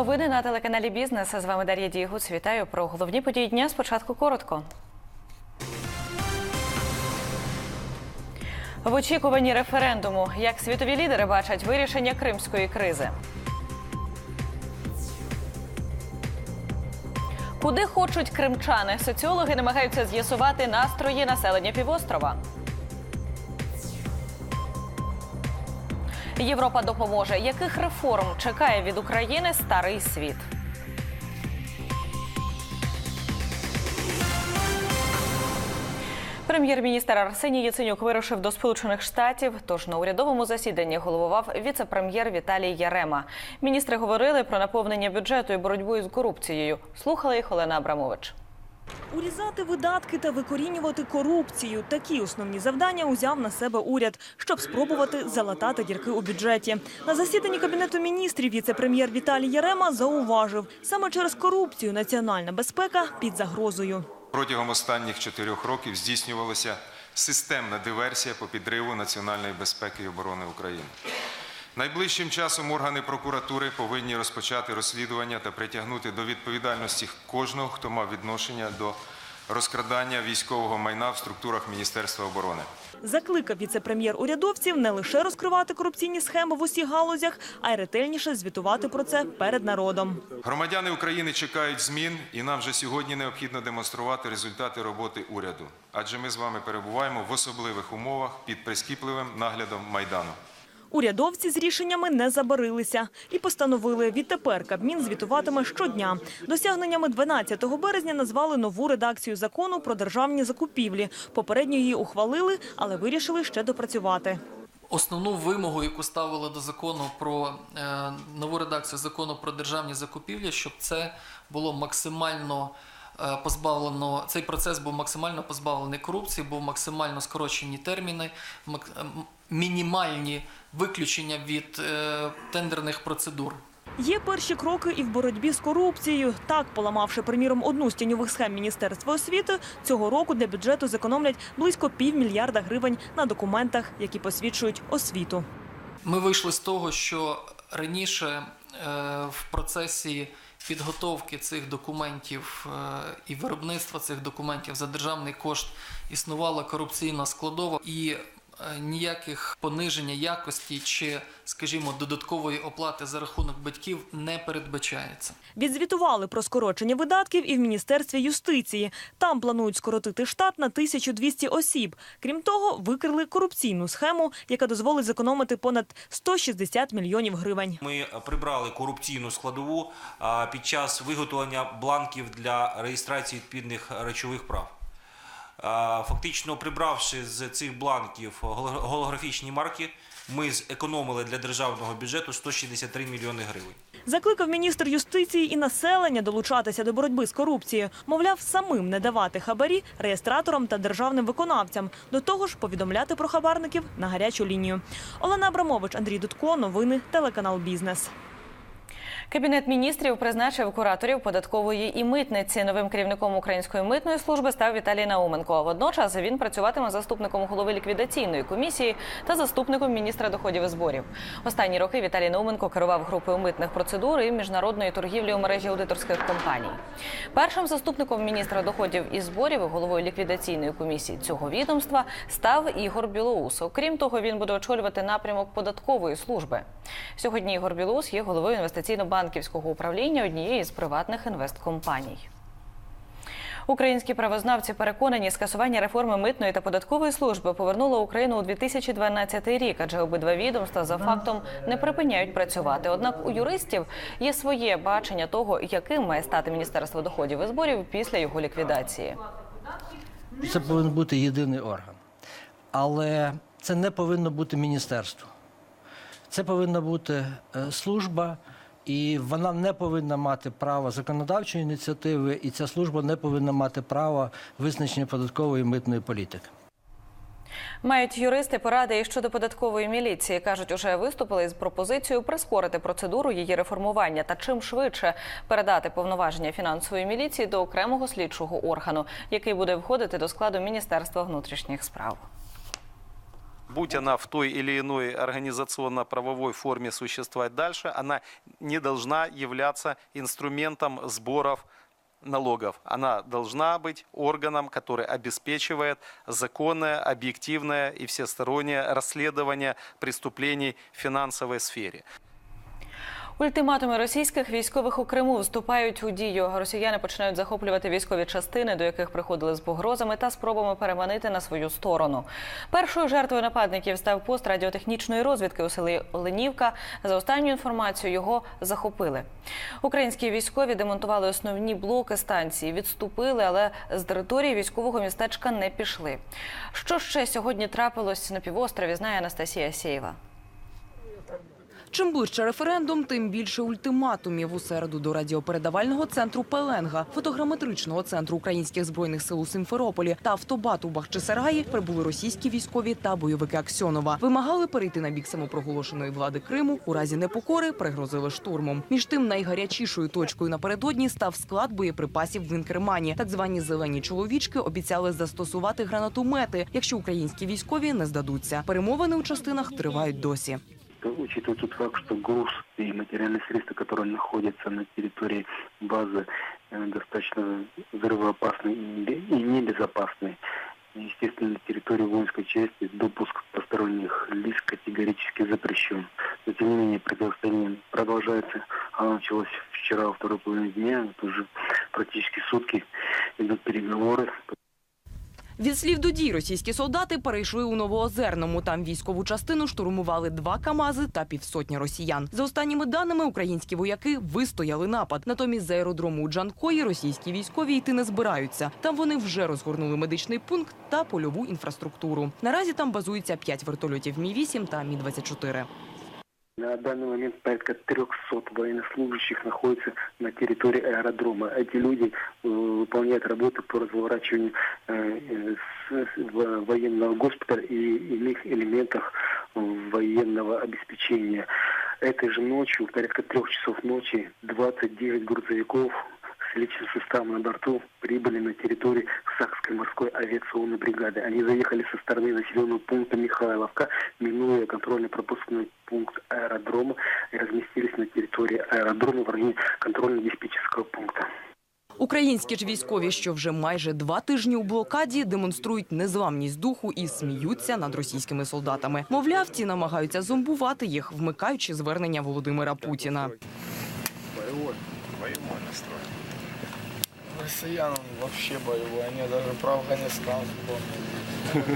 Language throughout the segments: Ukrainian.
Новини на телеканалі Бізнес. З вами Дар'я Дігуц. Вітаю про головні події дня. Спочатку коротко. В очікуванні референдуму, як світові лідери бачать вирішення кримської кризи. Куди хочуть кримчани? Соціологи намагаються з'ясувати настрої населення півострова. Європа допоможе. Яких реформ чекає від України старий світ? Прем'єр-міністр Арсеній Яценюк вирушив до Сполучених Штатів. Тож на урядовому засіданні головував віце-прем'єр Віталій Ярема. Міністри говорили про наповнення бюджету і боротьбу із корупцією. Слухала їх Олена Абрамович. Урізати видатки та викорінювати корупцію такі основні завдання узяв на себе уряд, щоб спробувати залатати дірки у бюджеті. На засіданні кабінету міністрів віце-прем'єр Віталій Ярема зауважив, саме через корупцію національна безпека під загрозою. Протягом останніх чотирьох років здійснювалася системна диверсія по підриву національної безпеки і оборони України. Найближчим часом органи прокуратури повинні розпочати розслідування та притягнути до відповідальності кожного, хто мав відношення до розкрадання військового майна в структурах Міністерства оборони. Закликав віце-прем'єр урядовців не лише розкривати корупційні схеми в усіх галузях, а й ретельніше звітувати про це перед народом. Громадяни України чекають змін, і нам вже сьогодні необхідно демонструвати результати роботи уряду, адже ми з вами перебуваємо в особливих умовах під прискіпливим наглядом майдану. Урядовці з рішеннями не забарилися і постановили відтепер Кабмін звітуватиме щодня. Досягненнями 12 березня назвали нову редакцію закону про державні закупівлі. Попередньо її ухвалили, але вирішили ще допрацювати. Основну вимогу, яку ставили до закону про е, нову редакцію закону про державні закупівлі, щоб це було максимально е, позбавлено, цей процес був максимально позбавлений корупції, був максимально скорочені терміни, мак- е, мінімальні виключення від е, тендерних процедур. Є перші кроки і в боротьбі з корупцією. Так, поламавши, приміром, одну з тіньових схем Міністерства освіти, цього року для бюджету зекономлять близько півмільярда гривень на документах, які посвідчують освіту. Ми вийшли з того, що раніше е, в процесі підготовки цих документів е, і виробництва цих документів за державний кошт існувала корупційна складова і ніяких пониження якості чи, скажімо, додаткової оплати за рахунок батьків не передбачається. Відзвітували про скорочення видатків і в Міністерстві юстиції. Там планують скоротити штат на 1200 осіб. Крім того, викрили корупційну схему, яка дозволить зекономити понад 160 мільйонів гривень. Ми прибрали корупційну складову під час виготовлення бланків для реєстрації відповідних речових прав. А, Фактично, прибравши з цих бланків голо- голографічні марки, ми зекономили для державного бюджету 163 мільйони гривень. Закликав міністр юстиції і населення долучатися до боротьби з корупцією. Мовляв, самим не давати хабарі реєстраторам та державним виконавцям. До того ж, повідомляти про хабарників на гарячу лінію. Олена Абрамович, Андрій Дудко, новини, телеканал Бізнес. Кабінет міністрів призначив кураторів податкової і митниці. Новим керівником української митної служби став Віталій Науменко. Водночас він працюватиме заступником голови ліквідаційної комісії та заступником міністра доходів і зборів. Останні роки Віталій Науменко керував групою митних процедур і міжнародної торгівлі у мережі аудиторських компаній. Першим заступником міністра доходів і зборів головою ліквідаційної комісії цього відомства став Ігор Білоус. Окрім того, він буде очолювати напрямок податкової служби. Сьогодні Ігор Білоус є головою інвестиційно-банківського управління однієї з приватних інвесткомпаній. Українські правознавці переконані, скасування реформи митної та податкової служби повернуло Україну у 2012 рік, адже обидва відомства за фактом не припиняють працювати. Однак у юристів є своє бачення того, яким має стати Міністерство доходів і зборів після його ліквідації. Це повинен бути єдиний орган. Але це не повинно бути міністерство. Це повинна бути е, служба, і вона не повинна мати права законодавчої ініціативи, і ця служба не повинна мати права визначення податкової і митної політики. Мають юристи поради і щодо податкової міліції. кажуть, уже виступили з пропозицією прискорити процедуру її реформування та чим швидше передати повноваження фінансової міліції до окремого слідчого органу, який буде входити до складу Міністерства внутрішніх справ. Будь она в той или иной организационно-правовой форме существовать дальше, она не должна являться инструментом сборов налогов. Она должна быть органом, который обеспечивает законное, объективное и всестороннее расследование преступлений в финансовой сфере. Ультиматуми російських військових у Криму вступають у дію. Росіяни починають захоплювати військові частини, до яких приходили з погрозами та спробами переманити на свою сторону. Першою жертвою нападників став пост радіотехнічної розвідки у селі Оленівка. За останньою інформацією його захопили. Українські військові демонтували основні блоки станції, відступили, але з території військового містечка не пішли. Що ще сьогодні трапилось на півострові, знає Анастасія Сєєва. Чим ближче референдум, тим більше ультиматумів у середу до радіопередавального центру Пеленга, фотограметричного центру українських збройних сил у Симферополі та автобату Бахчисараї прибули російські військові та бойовики Аксьонова. Вимагали перейти на бік самопроголошеної влади Криму. У разі непокори пригрозили штурмом. Між тим, найгарячішою точкою напередодні став склад боєприпасів в Інкермані. Так звані зелені чоловічки обіцяли застосувати гранатомети, якщо українські військові не здадуться. Перемовини у частинах тривають досі. Учитывая тот факт, что груз и материальные средства, которые находятся на территории базы, э, достаточно взрывоопасны и небе- и небезопасны, естественно, на территории воинской части допуск посторонних лиц категорически запрещен. Но, тем не менее, противостояние продолжается. Оно началось вчера во второй половине дня, вот уже практически сутки идут переговоры. Від слів до дій російські солдати перейшли у Новоозерному. Там військову частину штурмували два камази та півсотні росіян. За останніми даними, українські вояки вистояли напад. Натомість з аеродрому Джанкої російські військові йти не збираються. Там вони вже розгорнули медичний пункт та польову інфраструктуру. Наразі там базується п'ять вертольотів Мі 8 та Мі 24 На данный момент порядка 300 военнослужащих находятся на территории аэродрома. Эти люди э, выполняют работы по разворачиванию э, военного госпиталя и иных элементах военного обеспечения. Этой же ночью, порядка трех часов ночи, 29 грузовиков личным составом на борту прибыли на территорию Сакской морской авиационной бригады. Они заехали со стороны населенного пункта Михайловка, минуя контрольно-пропускной пункт аэродрома и разместились на территории аэродрома в районе контрольно-диспетчерского пункта. Українські ж військові, що вже майже два тижні у блокаді, демонструють незламність духу і сміються над російськими солдатами. Мовляв, ті намагаються зомбувати їх, вмикаючи звернення Володимира Путіна. Россиян вообще боевой, они даже про Афганистан вспомнили.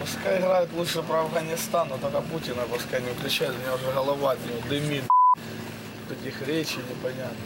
Пускай играют лучше про Афганистан, но только Путина пускай не включают, у него уже голова от него дымит. Этих речей непонятно.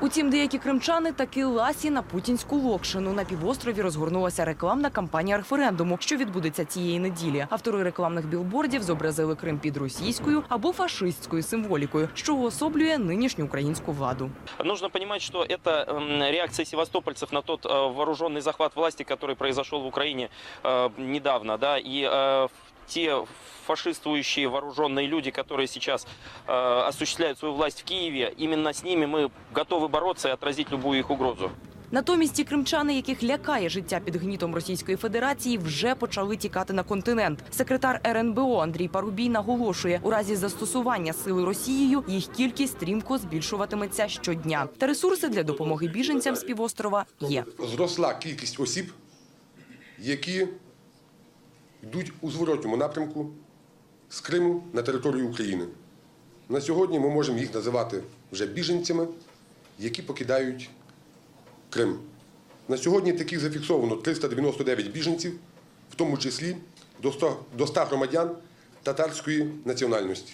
Утім, деякі кримчани таки ласі на путінську локшину. На півострові розгорнулася рекламна кампанія референдуму, що відбудеться цієї неділі. Автори рекламних білбордів зобразили Крим під російською або фашистською символікою, що уособлює нинішню українську владу. Нужно понимать, что это м, реакция севастопольцев на тот э, вооруженный захват власти, который произошел в Украине э, недавно, да, и э, те фашистующие вооруженные люди, которые сейчас э, осуществляют свою власть в Киеве, именно с ними мы готовы бороться и отразить любую их угрозу. Натомість ті кримчани, яких лякає життя під гнітом Російської Федерації, вже почали тікати на континент. Секретар РНБО Андрій Парубій наголошує, у разі застосування сили Росією їх кількість стрімко збільшуватиметься щодня. Та ресурси для допомоги біженцям з півострова є. зросла кількість осіб, які йдуть у зворотньому напрямку з Криму на територію України. На сьогодні ми можемо їх називати вже біженцями, які покидають Крим. На сьогодні таких зафіксовано 399 біженців, в тому числі до 100, до 100 громадян татарської національності.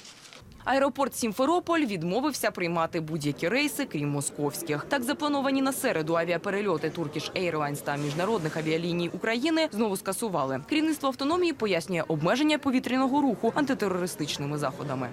Аеропорт Сімферополь відмовився приймати будь-які рейси, крім московських. Так заплановані на середу авіаперельоти Turkish Airlines та міжнародних авіаліній України знову скасували. Керівництво автономії пояснює обмеження повітряного руху антитерористичними заходами.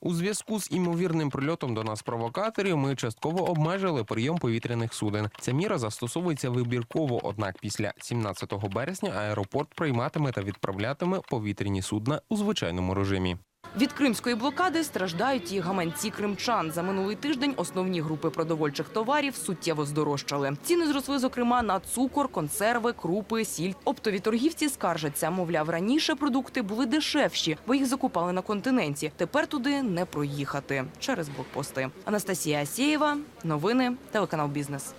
У зв'язку з імовірним прильотом до нас провокаторів ми частково обмежили прийом повітряних суден. Ця міра застосовується вибірково, однак після 17 березня аеропорт прийматиме та відправлятиме повітряні судна у звичайному режимі. Від кримської блокади страждають і гаманці кримчан. За минулий тиждень основні групи продовольчих товарів суттєво здорожчали. Ціни зросли, зокрема, на цукор, консерви, крупи, сіль. Оптові торгівці скаржаться. Мовляв, раніше продукти були дешевші, бо їх закупали на континенті. Тепер туди не проїхати через блокпости. Анастасія Асєєва, новини, телеканал Бізнес.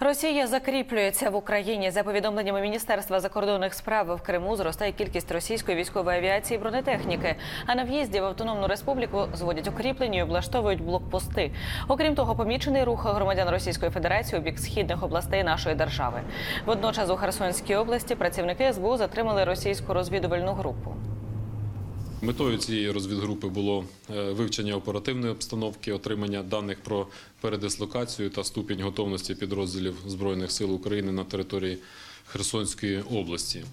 Росія закріплюється в Україні. За повідомленнями Міністерства закордонних справ в Криму зростає кількість російської військової авіації і бронетехніки. А на в'їзді в Автономну Республіку зводять укріплення і облаштовують блокпости. Окрім того, помічений рух громадян Російської Федерації у бік східних областей нашої держави. Водночас у Херсонській області працівники СБУ затримали російську розвідувальну групу. Метою цієї розвідгрупи було е, вивчення оперативної обстановки, отримання даних про передислокацію та ступінь готовності підрозділів Збройних сил України на території Херсонської області.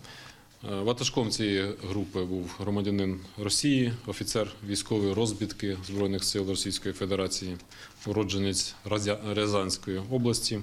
Е, Ватажком цієї групи був громадянин Росії, офіцер військової розвідки Збройних сил Російської Федерації, уродженець Рязанської області.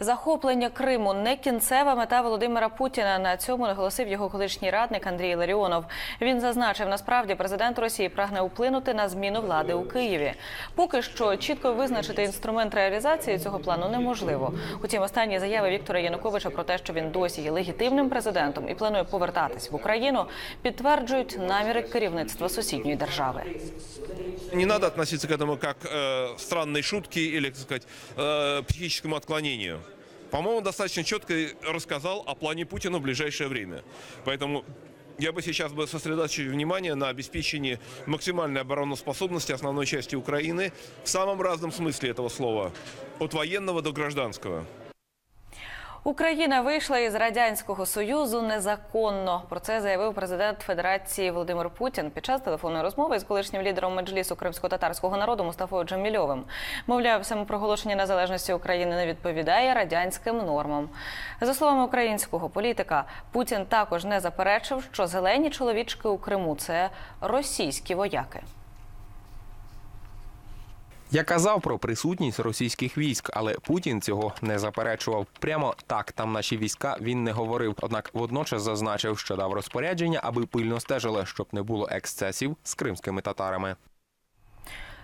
Захоплення Криму не кінцева мета Володимира Путіна. На цьому наголосив його колишній радник Андрій Ларіонов. Він зазначив, насправді президент Росії прагне вплинути на зміну влади у Києві. Поки що чітко визначити інструмент реалізації цього плану неможливо. Утім, останні заяви Віктора Януковича про те, що він досі є легітимним президентом і планує повертатись в Україну, підтверджують наміри керівництва сусідньої держави. Не надо относиться к этому как э, странной шутке или, так сказать, э, психическому отклонению. По-моему, достаточно четко рассказал о плане Путина в ближайшее время. Поэтому я бы сейчас бы сосредоточил внимание на обеспечении максимальной обороноспособности основной части Украины в самом разном смысле этого слова, от военного до гражданского. Україна вийшла із радянського союзу незаконно. Про це заявив президент Федерації Володимир Путін під час телефонної розмови з колишнім лідером меджлісу кримсько-татарського народу Мустафою Джамільовим. Мовляв, самопроголошення незалежності України не відповідає радянським нормам. За словами українського політика, Путін також не заперечив, що зелені чоловічки у Криму це російські вояки. Я казав про присутність російських військ, але Путін цього не заперечував. Прямо так там наші війська він не говорив. Однак водночас зазначив, що дав розпорядження, аби пильно стежили, щоб не було ексцесів з кримськими татарами.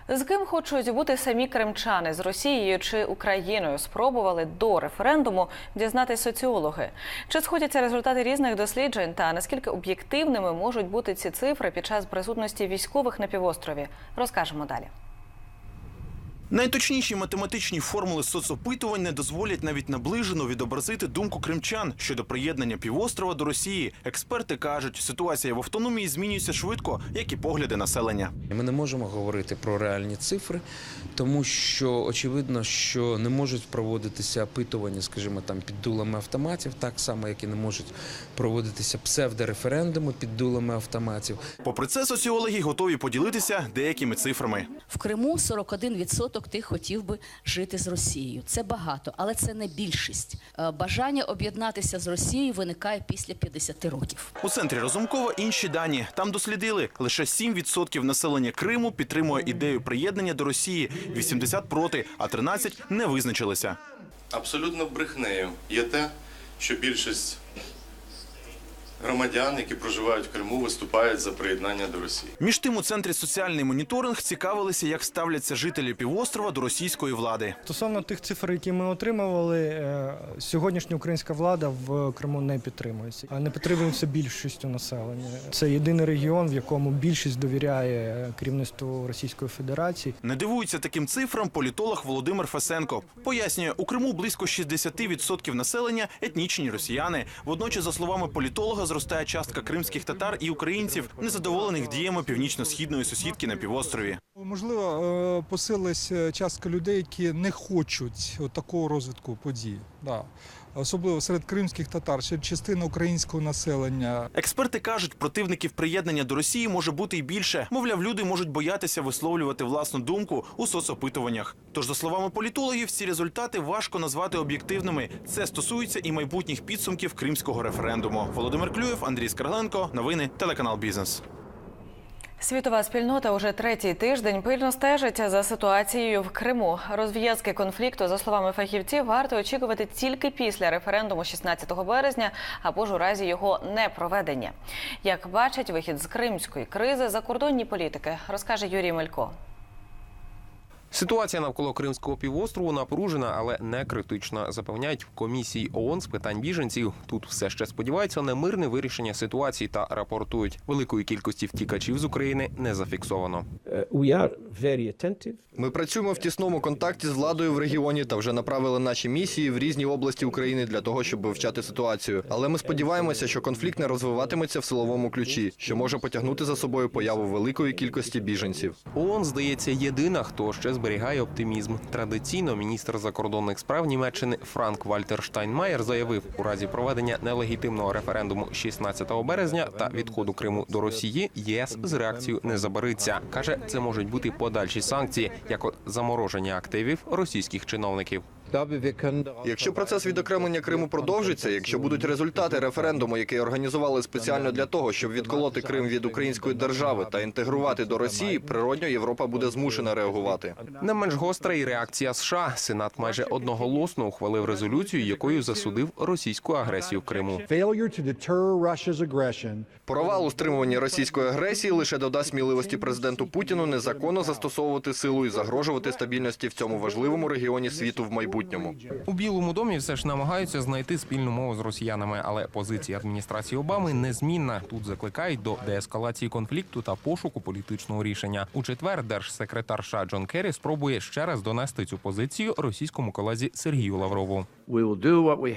З ким хочуть бути самі кримчани з Росією чи Україною? Спробували до референдуму дізнатись соціологи. Чи сходяться результати різних досліджень та наскільки об'єктивними можуть бути ці цифри під час присутності військових на півострові? Розкажемо далі. Найточніші математичні формули соцопитувань не дозволять навіть наближено відобразити думку кримчан щодо приєднання півострова до Росії. Експерти кажуть, ситуація в автономії змінюється швидко, як і погляди населення. Ми не можемо говорити про реальні цифри, тому що очевидно, що не можуть проводитися опитування, скажімо, там під дулами автоматів, так само як і не можуть проводитися псевдореферендуми під дулами автоматів. Попри це, соціологи готові поділитися деякими цифрами. В Криму 41% тих хотів би жити з Росією. Це багато, але це не більшість. Е, Бажання об'єднатися з Росією виникає після 50 років. У центрі Разумкова інші дані. Там дослідили лише 7% населення Криму підтримує ідею приєднання до Росії, 80 проти, а 13 не визначилися. Абсолютно брехнею є те, що більшість громадян, які проживають в Криму, виступають за приєднання до Росії. Між тим у центрі соціальний моніторинг цікавилися, як ставляться жителі півострова до російської влади. Стосовно тих цифр, які ми отримували, е, сьогоднішня українська влада в Криму не підтримується, а не підтримується більшістю населення. Це єдиний регіон, в якому більшість довіряє керівництву Російської Федерації. Не дивується таким цифрам політолог Володимир Фесенко. Пояснює, у Криму близько 60% населення етнічні росіяни. Водночас, за словами політолога, зростає частка кримських татар і українців, незадоволених діями північно-східної сусідки на півострові. Можливо, е, посилилась е, частка людей, які не хочуть такого розвитку подій. Особливо серед кримських татар, ще частина українського населення. Експерти кажуть, противників приєднання до Росії може бути і більше. Мовляв, люди можуть боятися висловлювати власну думку у соцопитуваннях. Тож, за словами політологів, ці результати важко назвати об'єктивними. Це стосується і майбутніх підсумків кримського референдуму. Володимир Клюєв, Андрій Скарленко, новини, телеканал Бізнес. Світова спільнота уже третій тиждень пильно стежить за ситуацією в Криму. Розв'язки конфлікту, за словами фахівців, варто очікувати тільки після референдуму 16 березня або ж у разі його непроведення. Як бачать вихід з кримської кризи закордонні політики, розкаже Юрій Мелько. Ситуація навколо Кримського півострову напружена, але не критична. Запевняють в комісії ООН з питань біженців. Тут все ще сподіваються на мирне вирішення ситуації та рапортують. Великої кількості втікачів з України не зафіксовано. Ми працюємо в тісному контакті з владою в регіоні та вже направили наші місії в різні області України для того, щоб вивчати ситуацію. Але ми сподіваємося, що конфлікт не розвиватиметься в силовому ключі, що може потягнути за собою появу великої кількості біженців. ООН, здається, єдина, хто ще зберігає оптимізм. Традиційно міністр закордонних справ Німеччини Франк Вальтер Штайнмаєр заявив, у разі проведення нелегітимного референдуму 16 березня та відходу Криму до Росії ЄС з реакцією не забариться. каже, це можуть бути подальші санкції, як от замороження активів російських чиновників. Якщо процес відокремлення Криму продовжиться, якщо будуть результати референдуму, який організували спеціально для того, щоб відколоти Крим від української держави та інтегрувати до Росії, природньо Європа буде змушена реагувати. Не менш гостра і реакція США. Сенат майже одноголосно ухвалив резолюцію, якою засудив російську агресію в Криму. Провал у стримуванні російської агресії лише додасть сміливості президенту Путіну незаконно застосовувати силу і загрожувати стабільності в цьому важливому регіоні світу в майбутньому. У Білому домі все ж намагаються знайти спільну мову з росіянами, але позиція адміністрації Обами незмінна. Тут закликають до деескалації конфлікту та пошуку політичного рішення. У четвер держсекретар США Джон Керрі спробує ще раз донести цю позицію російському колезі Сергію Лаврову.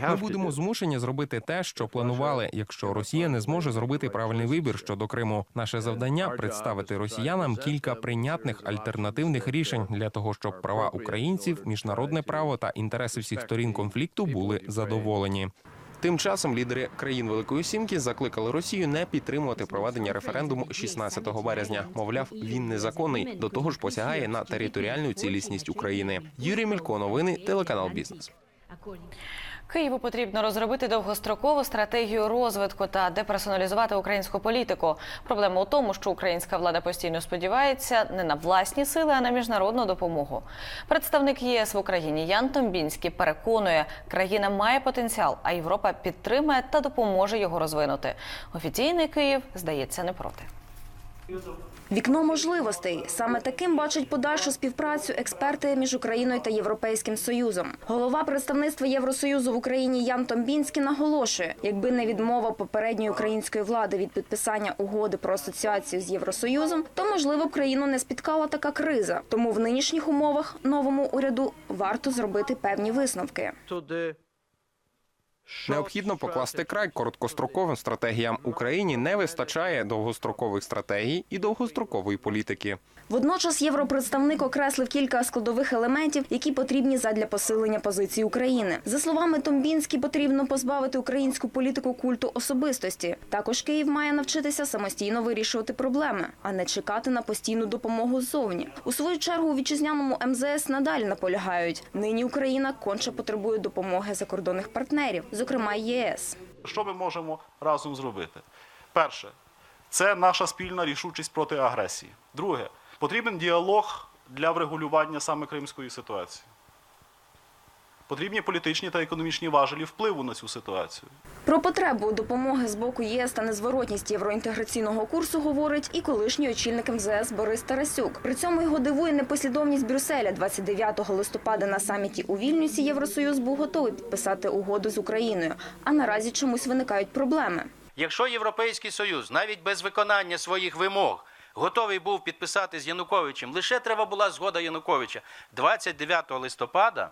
Ми будемо змушені зробити те, що планували, якщо Росія не зможе зробити правильний вибір щодо Криму. Наше завдання представити росіянам кілька прийнятних альтернативних рішень для того, щоб права українців, міжнародне право та інтереси всіх сторін конфлікту були задоволені. Тим часом лідери країн Великої Сімки закликали Росію не підтримувати проведення референдуму 16 березня. Мовляв, він незаконний. До того ж, посягає на територіальну цілісність України. Юрій Мілько, новини, телеканал Бізнес. Києву потрібно розробити довгострокову стратегію розвитку та деперсоналізувати українську політику. Проблема у тому, що українська влада постійно сподівається не на власні сили, а на міжнародну допомогу. Представник ЄС в Україні Ян Томбінський переконує, країна має потенціал, а Європа підтримає та допоможе його розвинути. Офіційний Київ здається не проти. Вікно можливостей саме таким бачать подальшу співпрацю експерти між Україною та Європейським Союзом. Голова представництва Євросоюзу в Україні Ян Томбінський наголошує, якби не відмова попередньої української влади від підписання угоди про асоціацію з Євросоюзом, то можливо країну не спіткала така криза. Тому в нинішніх умовах новому уряду варто зробити певні висновки. Необхідно покласти край короткостроковим стратегіям. Україні не вистачає довгострокових стратегій і довгострокової політики. Водночас європредставник окреслив кілька складових елементів, які потрібні задля посилення позиції України. За словами Томбінські, потрібно позбавити українську політику культу особистості. Також Київ має навчитися самостійно вирішувати проблеми, а не чекати на постійну допомогу ззовні. У свою чергу у вітчизняному МЗС надалі наполягають. Нині Україна конче потребує допомоги закордонних партнерів, зокрема ЄС. Що ми можемо разом зробити? Перше, це наша спільна рішучість проти агресії. Друге, потрібен діалог для врегулювання саме кримської ситуації. Потрібні політичні та економічні важелі впливу на цю ситуацію. Про потребу допомоги з боку ЄС та незворотність євроінтеграційного курсу говорить і колишній очільник МЗС Борис Тарасюк. При цьому його дивує непослідовність Брюсселя. 29 листопада на саміті у Вільнюсі Євросоюз був готовий підписати угоду з Україною, а наразі чомусь виникають проблеми. Якщо Європейський Союз навіть без виконання своїх вимог готовий був підписати з Януковичем, лише треба була згода Януковича 29 листопада,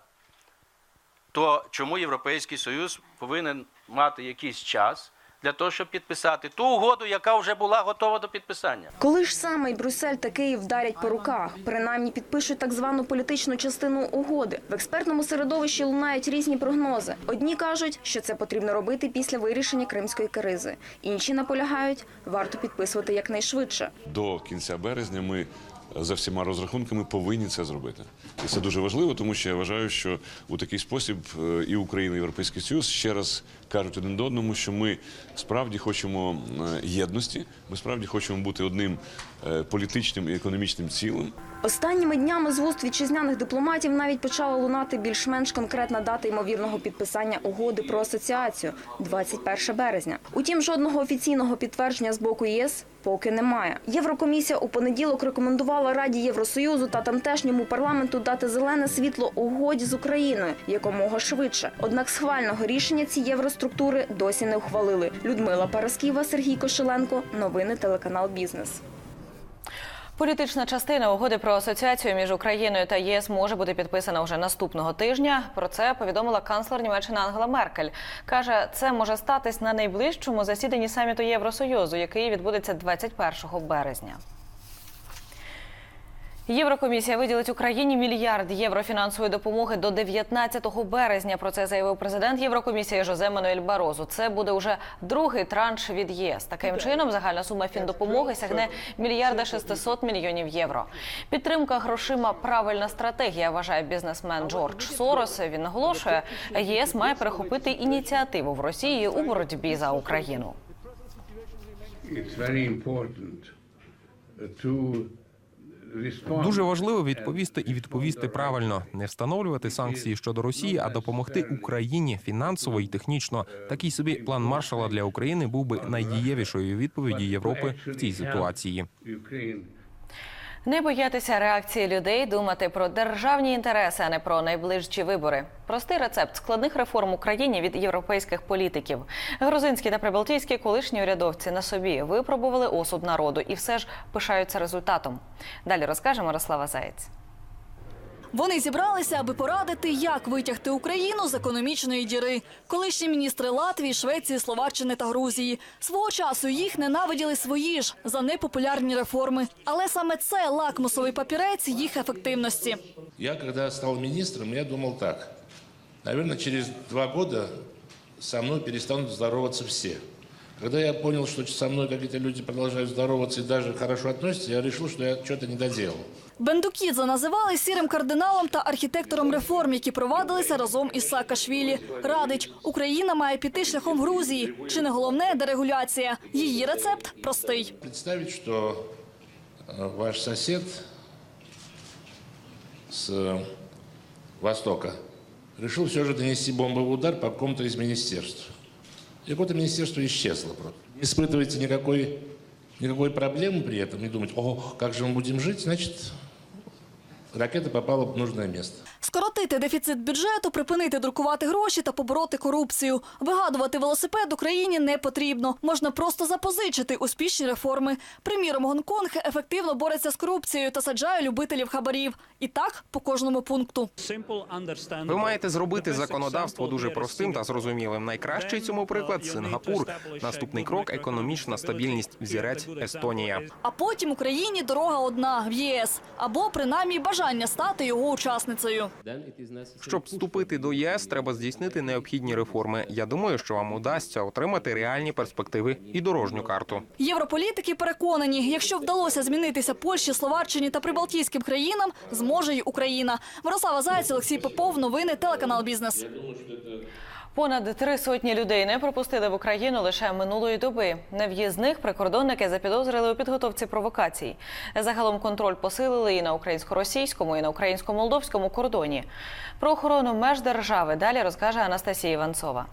то чому Європейський Союз повинен мати якийсь час для того, щоб підписати ту угоду, яка вже була готова до підписання? Коли ж саме й Брюссель та Київ вдарять по руках, принаймні підпишуть так звану політичну частину угоди. В експертному середовищі лунають різні прогнози. Одні кажуть, що це потрібно робити після вирішення кримської кризи. Інші наполягають, варто підписувати якнайшвидше. До кінця березня ми за всіма розрахунками повинні це зробити. І це дуже важливо, тому що я вважаю, що у такий спосіб е, і Україна, і Європейський Союз ще раз кажуть один до одному, що ми справді хочемо е, єдності, ми справді хочемо бути одним е, політичним і економічним цілим. Останніми днями з вуст вітчизняних дипломатів навіть почала лунати більш-менш конкретна дата ймовірного підписання угоди про асоціацію – 21 березня. Утім, жодного офіційного підтвердження з боку ЄС поки немає. Єврокомісія у понеділок рекомендувала Раді Євросоюзу та тамтешньому парламенту дати зелене світло угоді з Україною якомога швидше. Однак схвального рішення ці євроструктури досі не ухвалили. Людмила Парасківа, Сергій Кошеленко. Новини телеканал Бізнес. Політична частина угоди про асоціацію між Україною та ЄС може бути підписана вже наступного тижня. Про це повідомила канцлер Німеччини Ангела Меркель. каже, це може статись на найближчому засіданні саміту Євросоюзу, який відбудеться 21 березня. Єврокомісія виділить Україні мільярд євро фінансової допомоги до 19 березня. Про це заявив президент Єврокомісії Жозе Мануель Барозу. Це буде уже другий транш від ЄС. Таким чином, загальна сума фіндопомоги сягне мільярда 600 мільйонів євро. Підтримка грошима правильна стратегія. Вважає бізнесмен Джордж Сорос. Він наголошує, ЄС має перехопити ініціативу в Росії у боротьбі за Україну. It's very important to. Дуже важливо відповісти і відповісти правильно, не встановлювати санкції щодо Росії, а допомогти Україні фінансово і технічно. Такий собі план маршала для України був би найдієвішою відповіді Європи в цій ситуації. Не боятися реакції людей, думати про державні інтереси, а не про найближчі вибори. Простий рецепт складних реформ Україні від європейських політиків. Грузинські та прибалтійські колишні урядовці на собі випробували осуд народу і все ж пишаються результатом. Далі розкаже Мирослава Заєць. Вони зібралися, аби порадити, як витягти Україну з економічної діри. Колишні міністри Латвії, Швеції, Словаччини та Грузії. Свого часу їх ненавиділи свої ж за непопулярні реформи. Але саме це лакмусовий папірець їх ефективності. Я, когда стал министром, я думал так. Наверное, через два года со мной перестанут здороваться все. Когда я понял, что со мной какие-то люди продолжают здороваться и даже хорошо относятся, я решил, что я что-то не доделал. Бендукідзе називали сірим кардиналом та архітектором реформ, які провадилися разом із Саакашвілі. Радить, Україна має піти шляхом Грузії. Чи не головне дерегуляція? Її рецепт простий. Представить, что э, ваш сосед с э, Востока решил все же донести бомбовый удар по какому-то из министерств. И какое-то министерство исчезло просто. Не испытываете никакой, никакой проблемы при этом, не думать, о, как же мы будем жить, значит, ракета попала в нужное место. Скоротити дефіцит бюджету, припинити друкувати гроші та побороти корупцію. Вигадувати велосипед Україні не потрібно. Можна просто запозичити успішні реформи. Приміром, Гонконг ефективно бореться з корупцією та саджає любителів хабарів. І так по кожному пункту. Ви маєте зробити законодавство дуже простим та зрозумілим. Найкращий цьому приклад Сингапур. Наступний крок економічна стабільність. Взірець Естонія. А потім Україні дорога одна в ЄС або принаймні бажання стати його учасницею. Щоб вступити до ЄС, треба здійснити необхідні реформи. Я думаю, що вам удасться отримати реальні перспективи і дорожню карту. Європолітики переконані, якщо вдалося змінитися Польщі, Словаччині та Прибалтійським країнам, зможе й Україна. Мирослава Зайць, Олексій Попов, новини телеканал Бізнес. Понад три сотні людей не пропустили в Україну лише минулої доби. Нев'їзних прикордонники запідозрили у підготовці провокацій. Загалом контроль посилили і на українсько-російському, і на українсько-молдовському кордоні. Про охорону меж держави далі розкаже Анастасія Іванцова.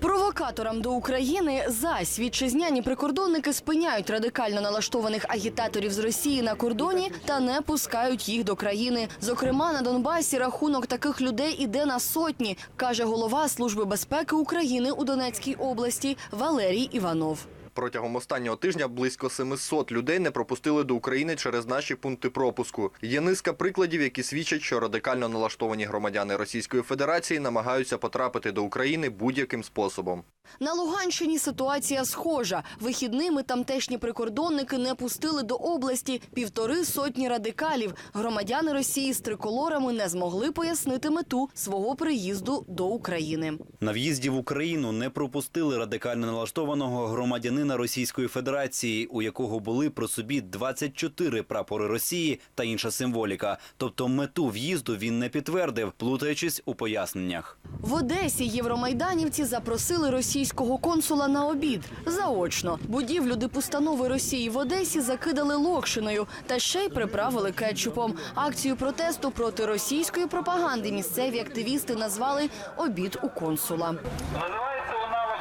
Провокаторам до України зась вітчизняні прикордонники спиняють радикально налаштованих агітаторів з Росії на кордоні та не пускають їх до країни. Зокрема, на Донбасі рахунок таких людей іде на сотні, каже голова Служби безпеки України у Донецькій області Валерій Іванов. Протягом останнього тижня близько 700 людей не пропустили до України через наші пункти пропуску. Є низка прикладів, які свідчать, що радикально налаштовані громадяни Російської Федерації намагаються потрапити до України будь-яким способом. На Луганщині ситуація схожа. Вихідними тамтешні прикордонники не пустили до області півтори сотні радикалів. Громадяни Росії з триколорами не змогли пояснити мету свого приїзду до України. На в'їзді в Україну не пропустили радикально налаштованого громадянина громадянина Російської Федерації, у якого були про собі 24 прапори Росії та інша символіка. Тобто мету в'їзду він не підтвердив, плутаючись у поясненнях. В Одесі євромайданівці запросили російського консула на обід заочно. Будівлю дипустанови Росії в Одесі закидали локшиною та ще й приправили кетчупом. Акцію протесту проти російської пропаганди місцеві активісти назвали обід у консула. Називається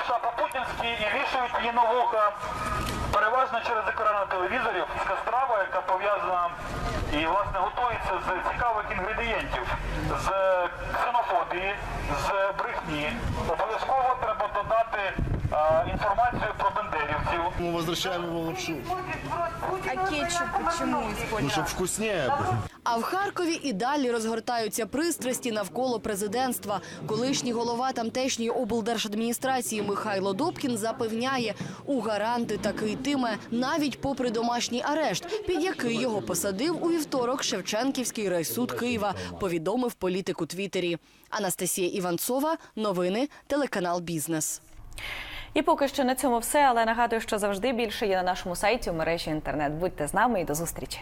вона по-путінськи і вішають її на вуха. Переважно через екрани телевізорів. Це страва, яка пов'язана і власне готується з цікавих інгредієнтів, з ксенофобії, з брехні. Обов'язково треба додати а, інформацію про бендерівців. Ми возвращаємо лапшу. А кетчуп чому Ну, чтобы вкуснее. А в Харкові і далі розгортаються пристрасті навколо президентства. Колишній голова тамтешньої облдержадміністрації Михайло Добкін запевняє, у гаранти таки йтиме навіть попри домашній арешт, під який його посадив у вівторок Шевченківський райсуд Києва. Повідомив політик у Твіттері. Анастасія Іванцова, новини, телеканал Бізнес. І поки що на цьому все. Але нагадую, що завжди більше є на нашому сайті у мережі інтернет. Будьте з нами і до зустрічі.